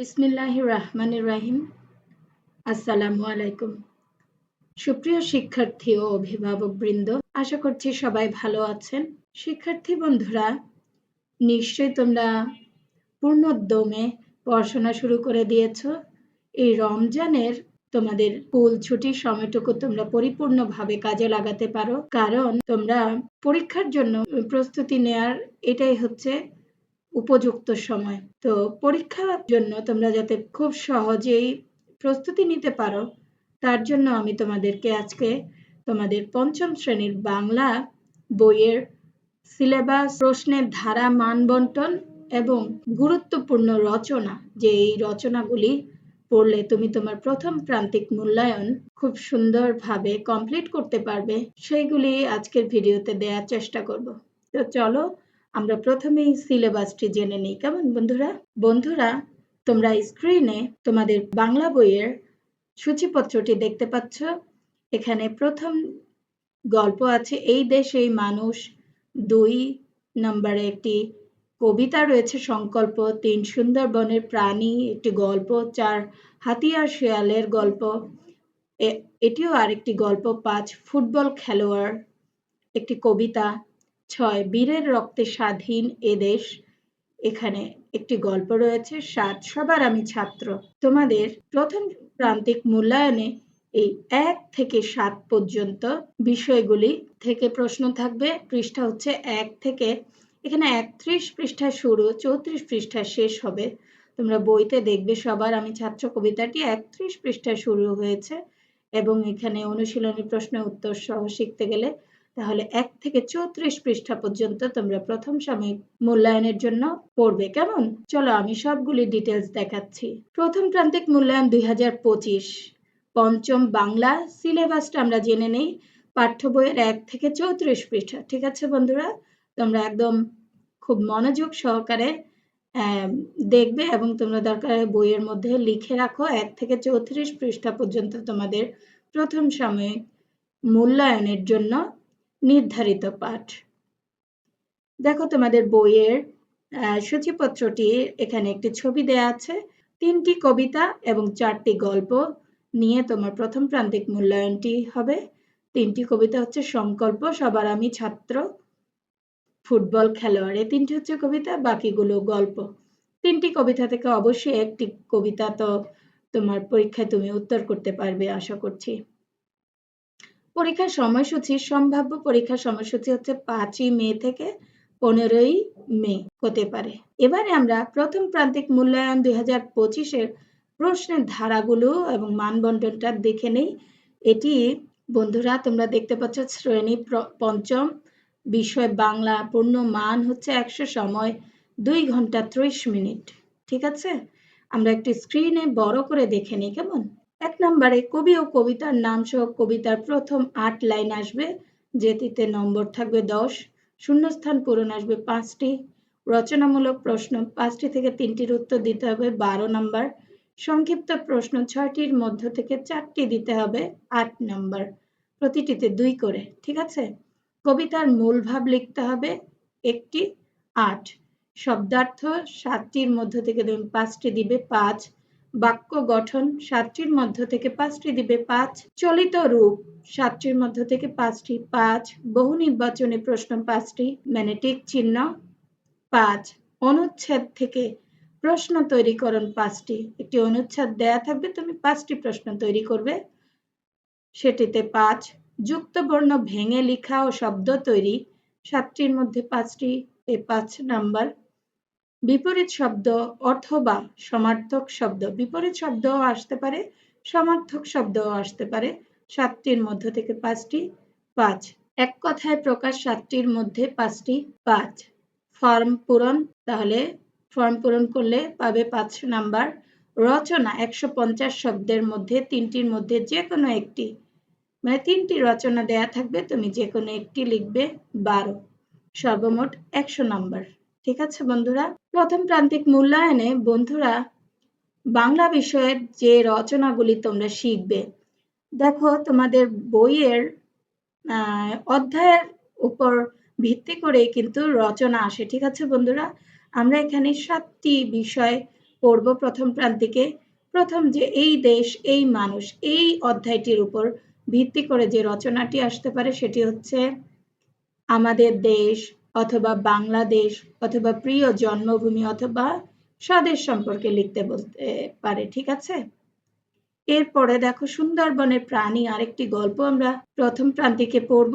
বিসমিল্লাহ রহমান রাহিম। আসসালামু আলাইকুম। সুপ্রিয় শিক্ষার্থী ও অভিভাবক বৃন্দ আশা করছি সবাই ভালো আছেন। শিক্ষার্থী বন্ধুরা, নিশ্চয়ই তোমরা পূর্ণোদ্যমে পড়াশোনা শুরু করে দিয়েছ। এই রমজানের তোমাদের স্কুল ছুটির সময়টুকু তোমরা পরিপূর্ণভাবে কাজে লাগাতে পারো। কারণ তোমরা পরীক্ষার জন্য প্রস্তুতি নেয়ার এটাই হচ্ছে উপযুক্ত সময়। তো পরীক্ষার জন্য তোমরা যাতে খুব সহজেই প্রস্তুতি নিতে পারো, তার জন্য আমি তোমাদেরকে আজকে তোমাদের পঞ্চম শ্রেণির বাংলা বইয়ের সিলেবাস, প্রশ্নের ধারা মান বন্টন এবং গুরুত্বপূর্ণ রচনা, যে এই রচনাগুলি পড়লে তুমি তোমার প্রথম প্রান্তিক মূল্যায়ন খুব সুন্দরভাবে কমপ্লিট করতে পারবে, সেইগুলি আজকের ভিডিওতে দেওয়ার চেষ্টা করব। তো চলো আমরা প্রথমেই সিলেবাসটি জেনে নিই, কেমন বন্ধুরা? বন্ধুরা, তোমরা স্ক্রিনে তোমাদের বাংলা বইয়ের সূচিপত্রটি দেখতে পাচ্ছ। এখানে প্রথম গল্প আছে, এই দেশ এই মানুষ দুই নম্বরে একটি কবিতা রয়েছে, সংকল্প, তিন সুন্দরবনের প্রাণী, একটি গল্প, চার হাতিয়ার শেয়ালের গল্প এটিও আরেকটি গল্প, পাঁচ ফুটবল খেলোয়াড়, একটি কবিতা ছয়, বীরের রক্তে স্বাধীন এদেশ এখানে একটি গল্প রয়েছে, সাত সবার আমি ছাত্র। তোমাদের প্রথম প্রান্তিক মূল্যায়নে এই এক থেকে সাত পর্যন্ত বিষয়গুলি থেকে প্রশ্ন থাকবে। পৃষ্ঠা হচ্ছে এক থেকে, এখানে একত্রিশ পৃষ্ঠা শুরু, চৌত্রিশ পৃষ্ঠা শেষ হবে। তোমরা বইতে দেখবে সবার আমি ছাত্র কবিতাটি, একত্রিশ পৃষ্ঠা শুরু হয়েছে এবং এখানে অনুশীলনী প্রশ্ন উত্তর সহ শিখতে গেলে তাহলে এক থেকে চৌত্রিশ পৃষ্ঠা পর্যন্ত তোমরা প্রথম সাময়িক মূল্যায়নের জন্য পড়বে, কেমন? চলো আমি সবগুলি ডিটেলস দেখাচ্ছি। প্রথম প্রান্তিক মূল্যায়ন দুই পঞ্চম বাংলা সিলেবাসটা আমরা জেনে নেই। পাঠ্য বইয়ের এক থেকে চৌত্রিশ পৃষ্ঠা, ঠিক আছে বন্ধুরা? তোমরা একদম খুব মনোযোগ সহকারে দেখবে এবং তোমরা দরকার বইয়ের মধ্যে লিখে রাখো। এক থেকে চৌত্রিশ পৃষ্ঠা পর্যন্ত তোমাদের প্রথম সাময়িক মূল্যায়নের জন্য নির্ধারিত পাঠ। দেখো তোমাদের বইয়ের সূচিপত্রটি, এখানে একটি ছবি দেয়া আছে। তিনটি কবিতা এবং চারটি গল্প নিয়ে তোমার প্রথম প্রান্তিক মূল্যায়নটি হবে। তিনটি কবিতা হচ্ছে সংকল্প, সবার আমি ছাত্র, ফুটবল খেলোয়াড়। এই তিনটি হচ্ছে কবিতা, বাকিগুলো গল্প। তিনটি কবিতা থেকে অবশ্যই একটি কবিতা তো তোমার পরীক্ষায় তুমি উত্তর করতে পারবে, আশা করছি। পরীক্ষার সময়সূচি, সম্ভাব্য পরীক্ষার সময়সূচি হচ্ছে পাঁচই মে থেকে পনেরোই মে হতে পারে। এবারে আমরা প্রথম প্রান্তিক মূল্যায়ন দুই হাজার পঁচিশের প্রশ্নের ধারাগুলো এবং মানবন্টনটা দেখে নেই। এটি, বন্ধুরা, তোমরা দেখতে পাচ্ছ শ্রেণি পঞ্চম, বিষয় বাংলা, পূর্ণ মান হচ্ছে একশো সময়, দুই ঘণ্টা ত্রিশ মিনিট। ঠিক আছে? আমরা একটি স্ক্রিনে বড় করে দেখে নিই, কেমন? এক নম্বরে কবি ও কবিতার নাম সহ কবিতার প্রথম আট লাইন আসবে, যেটিতে নম্বর থাকবে দশ, শূন্যস্থান পূরণ আসবে পাঁচটি, রচনামূলক প্রশ্ন পাঁচটি থেকে তিনটির উত্তর দিতে হবে বারো নম্বর, সংক্ষিপ্ত প্রশ্ন ছয়টির মধ্য থেকে চারটি দিতে হবে আট নম্বর, প্রতিটিতে দুই করে, ঠিক আছে? কবিতার মূল ভাব লিখতে হবে একটি আট, শব্দার্থ সাতটির মধ্য থেকে তুমি পাঁচটি দিবে পাঁচ বাক্য গঠন সাতটির মধ্য থেকে পাঁচটি দিবে পাঁচ চলিত রূপ। সাতটির মধ্য থেকে পাঁচটি পাঁচ। বহু নির্বাচনী প্রশ্ন পাঁচটি। ম্যানেটিক চিহ্ন পাঁচ। অনুচ্ছেদ থেকে প্রশ্ন তৈরিকরণ পাঁচটি। একটি অনুচ্ছেদ দেয়া থাকবে, তুমি পাঁচটি প্রশ্ন তৈরি করবে। সেটিতে পাঁচ। যুক্ত বর্ণ ভেঙে লেখা ও শব্দ তৈরি। সাতটির মধ্যে পাঁচটি। এই পাঁচ নাম্বার। বিপরীত শব্দ অথবা সমার্থক শব্দ। বিপরীত শব্দও আসতে পারে, সমার্থক শব্দও আসতে পারে। সাতটির মধ্য থেকে পাঁচটি, পাঁচ। এক কথায় প্রকাশ সাতটির মধ্যে পাঁচটি, পাঁচ। ফর্ম পূরণ, তাহলে ফর্ম পূরণ করলে পাবে পাঁচ নাম্বার। রচনা, একশো পঞ্চাশ শব্দের মধ্যে, তিনটির মধ্যে যে কোনো একটি। মানে তিনটি রচনা দেয়া থাকবে, তুমি যে কোনো একটি লিখবে বারো। সর্বমোট একশো নাম্বার। ঠিক আছে, বন্ধুরা? প্রথম প্রান্তিক মূল্যায়নে বন্ধুরা, বাংলা বিষয়ের যে রচনাগুলি তোমরা শিখবে, দেখো তোমাদের বইয়ের অধ্যায়ের উপর ভিত্তি করে কিন্তু রচনা আসে, ঠিক আছে বন্ধুরা? আমরা এখানে সাতটি বিষয় পড়ব প্রথম প্রান্তিকে। প্রথম যে এই দেশ, এই মানুষ, এই অধ্যায়টির উপর ভিত্তি করে যে রচনাটি আসতে পারে সেটি হচ্ছে, আমাদের দেশ অথবা বাংলাদেশ অথবা প্রিয় জন্মভূমি অথবা স্বদেশ সম্পর্কে লিখতে বলতে পারে, ঠিক আছে? এরপরে দেখো সুন্দরবনের প্রাণী আরেকটি গল্প আমরা প্রথম প্রান্তিকে পড়ব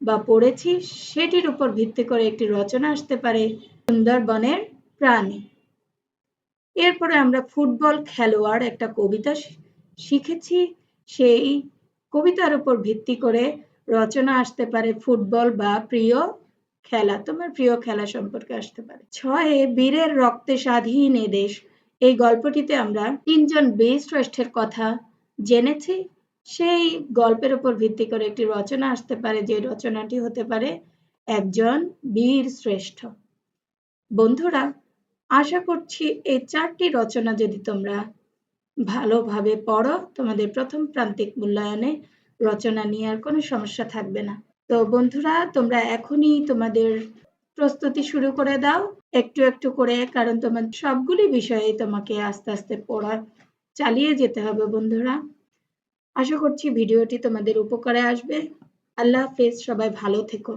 বা পড়েছি। সেটির উপর ভিত্তি করে একটি রচনা আসতে পারে সুন্দরবনের প্রাণী। এরপরে আমরা ফুটবল খেলোয়াড় একটা কবিতা শিখেছি। সেই কবিতার উপর ভিত্তি করে রচনা আসতে পারে ফুটবল বা প্রিয় খেলা, তোমার প্রিয় খেলা সম্পর্কে আসতে পারে। ছয়ে বীরের রক্তে স্বাধীন এ দেশ। এই গল্পটিতে আমরা তিনজন বীর শ্রেষ্ঠের কথা জেনেছি। সেই গল্পের উপর ভিত্তি করে একটি রচনা আসতে পারে, যে রচনাটি হতে পারে একজন বীর শ্রেষ্ঠ। বন্ধুরা, আশা করছি এই চারটি রচনা যদি তোমরা ভালোভাবে পড়ো, তোমাদের প্রথম প্রান্তিক মূল্যায়নে রচনা নিয়ে আর কোনো সমস্যা থাকবে না। তো বন্ধুরা, তোমরা এখনই তোমাদের প্রস্তুতি শুরু করে দাও, একটু একটু করে, কারণ তোমার সবগুলি বিষয়ে তোমাকে আস্তে আস্তে পড়া, চালিয়ে যেতে হবে বন্ধুরা। আশা করছি ভিডিওটি তোমাদের উপকারে আসবে। আল্লাহ হাফেজ, সবাই ভালো থেকো।